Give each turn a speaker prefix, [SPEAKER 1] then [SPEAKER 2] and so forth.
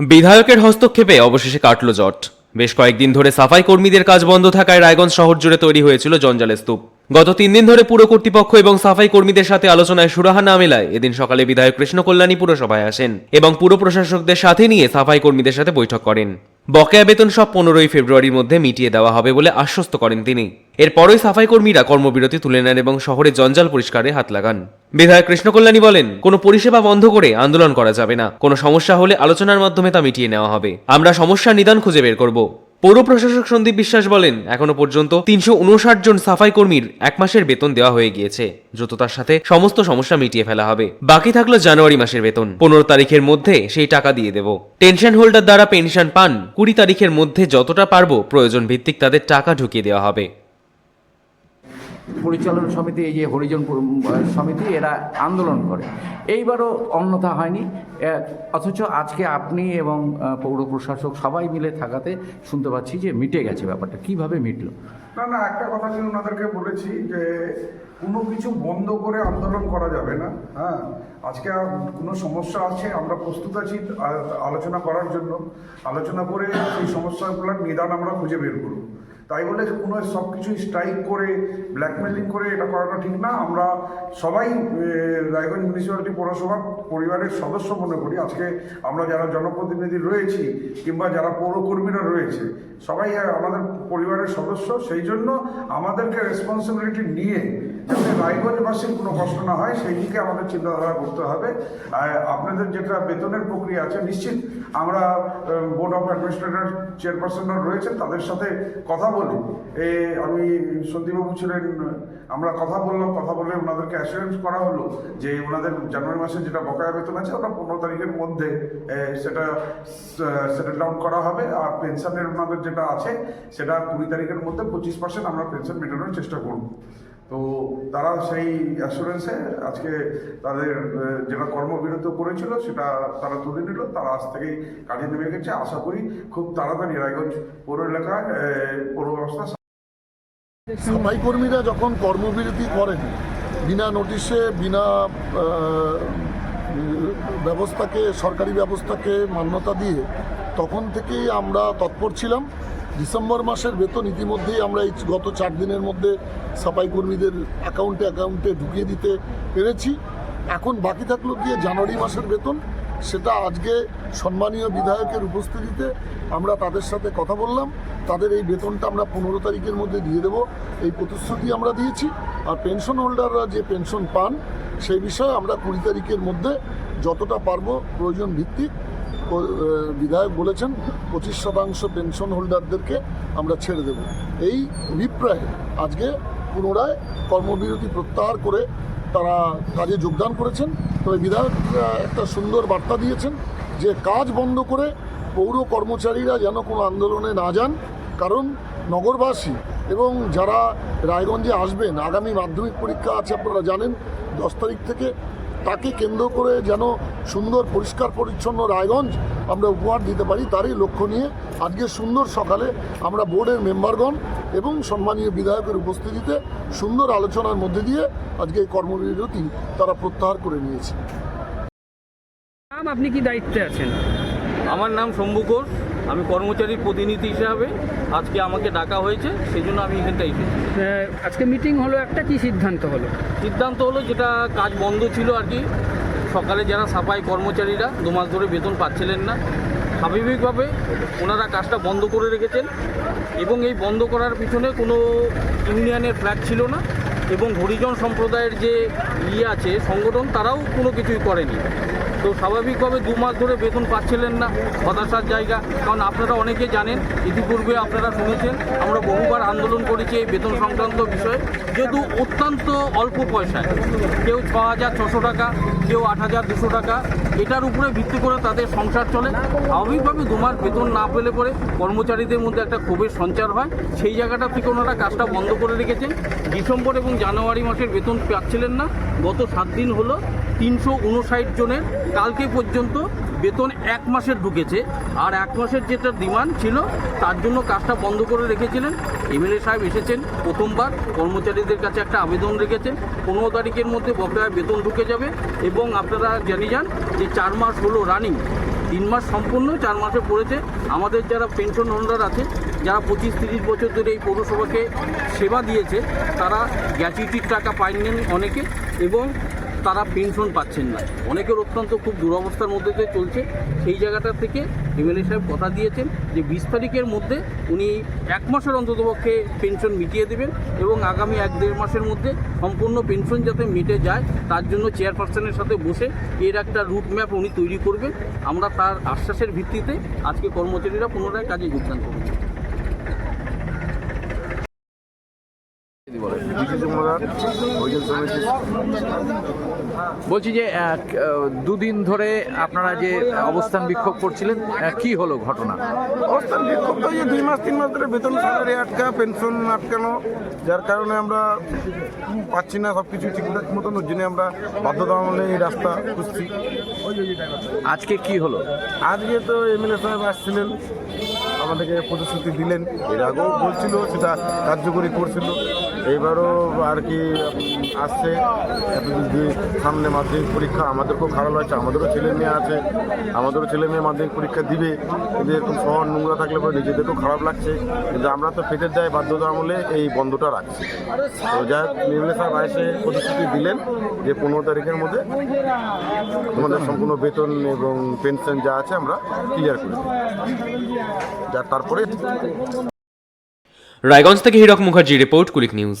[SPEAKER 1] বিধায়কের হস্তক্ষেপে অবশেষে কাটল জট। বেশ কয়েকদিন ধরে সাফাই কর্মীদের কাজ বন্ধ থাকায় রায়গঞ্জ শহর জুড়ে তৈরি হয়েছিল জঞ্জালের স্তূপ। গত তিন দিন ধরে পুর কর্তৃপক্ষ এবং সাফাই কর্মীদের সাথে আলোচনায় সুরাহা না মেলায় এদিন সকালে বিধায়ক কৃষ্ণ কল্যাণী পুরসভায় আসেন এবং পুর প্রশাসকদের সাথে নিয়ে সাফাই কর্মীদের সাথে বৈঠক করেন। বকেয়া বেতন সব পনেরোই ফেব্রুয়ারির মধ্যে মিটিয়ে দেওয়া হবে বলে আশ্বস্ত করেন তিনি। এরপরই সাফাই কর্মীরা কর্মবিরতি তুলে নেন এবং শহরে জঞ্জাল পরিষ্কারে হাত লাগান। বিধায়ক কৃষ্ণ কল্যাণী বলেন, কোনো পরিষেবা বন্ধ করে আন্দোলন করা যাবে না। কোনো সমস্যা হলে আলোচনার মাধ্যমে তা মিটিয়ে নেওয়া হবে। আমরা সমস্যার নিদান খুঁজে বের করব। পৌর প্রশাসক সন্দীপ বিশ্বাস বলেন, এখনও পর্যন্ত তিনশো উনষাট জন সাফাই কর্মীর এক মাসের বেতন দেওয়া হয়ে গিয়েছে। দ্রুততার সাথে সমস্ত সমস্যা মিটিয়ে ফেলা হবে। বাকি থাকল জানুয়ারি মাসের বেতন। পনেরো তারিখের মধ্যে সেই টাকা দিয়ে দেব। টেনশন হোল্ডার দ্বারা পেনশন পান। কুড়ি তারিখের মধ্যে যতটা পারব প্রয়োজন ভিত্তিক তাদের টাকা ঢুকিয়ে দেওয়া হবে।
[SPEAKER 2] পরিচালন সমিতি, এই যে হরিজন সমিতি, এরা আন্দোলন করে। এইবারও অন্যথা হয়নি। অথচ আজকে আপনি এবং পৌর প্রশাসক সবাই মিলে থাকাতে শুনতে পাচ্ছি যে মিটে গেছে ব্যাপারটা। কীভাবে মিটলো?
[SPEAKER 3] না না, একটা কথা আমি ওনাদেরকে বলেছি যে কোনো কিছু বন্ধ করে আন্দোলন করা যাবে না। হ্যাঁ আজকে কোনো সমস্যা আছে, আমরা প্রস্তুত আছি আলোচনা করার জন্য। আলোচনা করে সেই সমস্যাগুলোর নিদান আমরা খুঁজে বের করব। তাই বলে কোনো সব কিছু স্ট্রাইক করে ব্ল্যাকমেলিং করে, এটা করাটা ঠিক না। আমরা সবাই রায়গঞ্জ মিউনিসিপ্যালিটি পৌরসভার পরিবারের সদস্য মনে করি। আজকে আমরা যারা জনপ্রতিনিধি রয়েছি কিংবা যারা পৌরকর্মীরা রয়েছে, সবাই আমাদের পরিবারের সদস্য। সেই জন্য আমাদেরকে রেসপন্সিবিলিটি নিয়ে যাতে রায়গঞ্জবাসীর কোনো কষ্ট না হয় সেই দিকে আমাদের চিন্তাধারা করতে হবে। আপনাদের যেটা বেতনের প্রক্রিয়া আছে নিশ্চিত আমরা বোর্ড অফ অ্যাডমিনিস্ট্রেটর চেয়ারপারসনরা রয়েছেন তাদের সাথে কথা বলি এ, আমি সন্দীপবাবু ছিলেন আমরা কথা বললাম কথা বলে ওনাদেরকে অ্যাসুরেন্স করা হলো যে ওনাদের জানুয়ারি মাসে যেটা বকেয়া বেতন আছে ওটা পনেরো তারিখের মধ্যে সেটা সেটেল ডাউন করা হবে। আর পেনশনের ওনাদের যেটা আছে সেটা কুড়ি তারিখের মধ্যে পঁচিশ পার্সেন্ট আমরা পেনশন মেটানোর চেষ্টা করব। তো তারা সেই অ্যাসুরেন্সে আজকে তাদের যেটা কর্মবিরত করেছিল, সেটা তারা তুলে নিল। তারা আজ থেকেই কাজে নেমে গেছে আশা করি খুব তাড়াতাড়ি রায়গঞ্জ পৌর এলাকায় পৌর ব্যবস্থা
[SPEAKER 4] সাফাই কর্মীরা যখন কর্মবিরতি করেন, বিনা নোটিশে বিনা ব্যবস্থাকে, সরকারি ব্যবস্থাকে মান্যতা দিয়ে, তখন থেকেই আমরা তৎপর ছিলাম। ডিসেম্বর মাসের বেতন ইতিমধ্যেই আমরা এই গত চার দিনের মধ্যে সাফাই কর্মীদের অ্যাকাউন্টে অ্যাকাউন্টে ঢুকিয়ে দিতে পেরেছি। এখন বাকি থাকল গিয়ে জানুয়ারি মাসের বেতন। সেটা আজকে সম্মানীয় বিধায়কের উপস্থিতিতে আমরা তাদের সাথে কথা বললাম। তাদের এই বেতনটা আমরা পনেরো তারিখের মধ্যে দিয়ে দেব। এই প্রতিশ্রুতি আমরা দিয়েছি। আর পেনশন হোল্ডাররা যে পেনশন পান, সেই বিষয়ে আমরা কুড়ি তারিখের মধ্যে যতটা পারব প্রয়োজন ভিত্তিক বিধায়ক বলেছেন, পঁচিশ শতাংশ পেনশন হোল্ডারদেরকে আমরা ছেড়ে দেব। এই অভিপ্রায়ে আজকে পুনরায় কর্মবিরতি প্রত্যাহার করে তারা কাজে যোগদান করেছেন। তবে বিধায়ক একটা সুন্দর বার্তা দিয়েছেন যে, কাজ বন্ধ করে পৌর কর্মচারীরা যেন কোনো আন্দোলনে না যান। কারণ নগরবাসী এবং যারা রায়গঞ্জে আসবেন, আগামী মাধ্যমিক পরীক্ষা আছে আপনারা জানেন, দশ তারিখ থেকে তাকে কেন্দ্র করে যেন সুন্দর পরিষ্কার পরিচ্ছন্ন রায়গঞ্জ আমরা উপহার দিতে পারি তারই লক্ষ্য নিয়ে আজকে সুন্দর সকালে আমরা বোর্ডের মেম্বারগণ এবং সম্মানীয় বিধায়কের উপস্থিতিতে সুন্দর আলোচনার মধ্যে দিয়ে আজকে এই কর্মবিরতি তারা প্রত্যাহার করে নিয়েছে।
[SPEAKER 5] নাম আপনি কি দায়িত্বে আছেন?
[SPEAKER 6] আমার নাম শম্ভু ঘোষ। আমি কর্মচারীর প্রতিনিধি হিসাবে আজকে আমাকে ডাকা হয়েছে সেই জন্য আমি এখানটা এসেছি।
[SPEAKER 5] আজকে মিটিং হলো একটা কি সিদ্ধান্ত হলো?
[SPEAKER 6] সিদ্ধান্ত হলো যেটা কাজ বন্ধ ছিল আর কি সকালে যারা সাফাই কর্মচারীরা দু মাস ধরে বেতন পাচ্ছিলেন না, স্বাভাবিকভাবে ওনারা কাজটা বন্ধ করে রেখেছেন এবং এই বন্ধ করার পিছনে কোনো ইউনিয়নের ফ্ল্যাগ ছিল না এবং হরিজন সম্প্রদায়ের যে ইয়ে আছে, সংগঠন, তারাও কোনো কিছুই করেনি। তো স্বাভাবিকভাবে দু মাস ধরে বেতন পাচ্ছিলেন না, হতাশার জায়গা। কারণ আপনারা অনেকে জানেন, ইতিপূর্বে আপনারা শুনেছেন, আমরা বহুবার আন্দোলন করেছি এই বেতন সংক্রান্ত বিষয়ে। যেহেতু অত্যন্ত অল্প পয়সায়। কেউ ছ হাজার ছশো টাকা, কেউ আট হাজার দুশো টাকা এটার উপরে ভিত্তি করে তাদের সংসার চলে। স্বাভাবিকভাবে দু মাস বেতন না পেলে পরে কর্মচারীদের মধ্যে একটা ক্ষোভের সঞ্চার হয়। সেই জায়গাটা থেকে ওনারা কাজটা বন্ধ করে রেখেছেন। ডিসেম্বর এবং জানুয়ারি মাসের বেতন পাচ্ছিলেন না। গত সাত দিন হলো তিনশো উনষাট জনের। কালকে পর্যন্ত বেতন এক মাসের ঢুকেছে। আর এক মাসের যেটা ডিমান্ড ছিল, তার জন্য কাজটা বন্ধ করে রেখেছিলেন। এমএলএ সাহেব এসেছেন প্রথমবার। কর্মচারীদের কাছে একটা আবেদন রেখেছেন। পনেরো তারিখের মধ্যে বকেয়া বেতন ঢুকে যাবে। এবং আপনারা জানিয়ে যান যে চার মাস হলো রানিং তিন মাস সম্পূর্ণ, চার মাসে পড়েছে। আমাদের যারা পেনশন হোল্ডার আছে, যারা পঁচিশ তিরিশ বছর ধরে এই পৌরসভাকে সেবা দিয়েছে, তারা গ্যাচুইটির টাকা পাইনি অনেকে। এবং তারা পেনশন পাচ্ছেন না। অনেকের অত্যন্ত খুব দুরবস্থার মধ্যে দিয়ে চলছে। সেই জায়গাটা থেকে এমএলএ সাহেব কথা দিয়েছেন যে, বিশ তারিখের মধ্যে উনি এক মাসের অন্ততপক্ষে পেনশন মিটিয়ে দেবেন এবং আগামী এক দেড় মাসের মধ্যে সম্পূর্ণ পেনশন যাতে মিটে যায়, তার জন্য চেয়ারপারসনের সাথে বসে এর একটা রুট ম্যাপ উনি তৈরি করবেন। আমরা তার আশ্বাসের ভিত্তিতে আজকে কর্মচারীরা পুনরায় কাজে যোগদান করবেন।
[SPEAKER 7] সমিতি
[SPEAKER 2] বলছি যে দুদিন ধরে আপনারা যে অবস্থান বিক্ষোভ করছিলেন কি হলো ঘটনা?
[SPEAKER 7] অবস্থান বিক্ষোভ তো দুই মাস তিন মাস ধরে বেতন স্যালারি আটকা পেনশন আটকানো যার কারণে আমরা পাচ্ছি না সব কিছু ঠিকঠাক মতন ওর জন্য আমরা বাধ্যতামূলক এই রাস্তা খুঁজছি।
[SPEAKER 2] আজকে কি হলো?
[SPEAKER 7] আজকে তো এমএলএ সাহেব আসছিলেন আমাদেরকে প্রতিশ্রুতি দিলেন। এর আগেও বলছিল সেটা কার্যকরী করছিল। এইবারও আর কি আসছে। সামনে মাধ্যমিক পরীক্ষা আমাদেরকেও খারাপ লাগছে, আমাদেরও ছেলে মেয়ে আছে, আমাদেরও ছেলে মেয়ে মাধ্যমিক পরীক্ষা দিবে। কিন্তু এরকম শহর নোংরা থাকলে পরে নিজেদেরকেও খারাপ লাগছে। কিন্তু আমরা তো পেটের দায় বাধ্যতা আমলে এই বন্ধটা রাখছি। তো যাই হোক এমএলএ সাহেব এসে প্রতিশ্রুতি দিলেন যে পনেরো তারিখের মধ্যে আমাদের সম্পূর্ণ বেতন এবং পেনশন যা আছে আমরা ক্লিয়ার করে। যা তারপরে
[SPEAKER 1] রায়গঞ্জ থেকে হীরক মুখার্জি রিপোর্ট কুলিক নিউজ।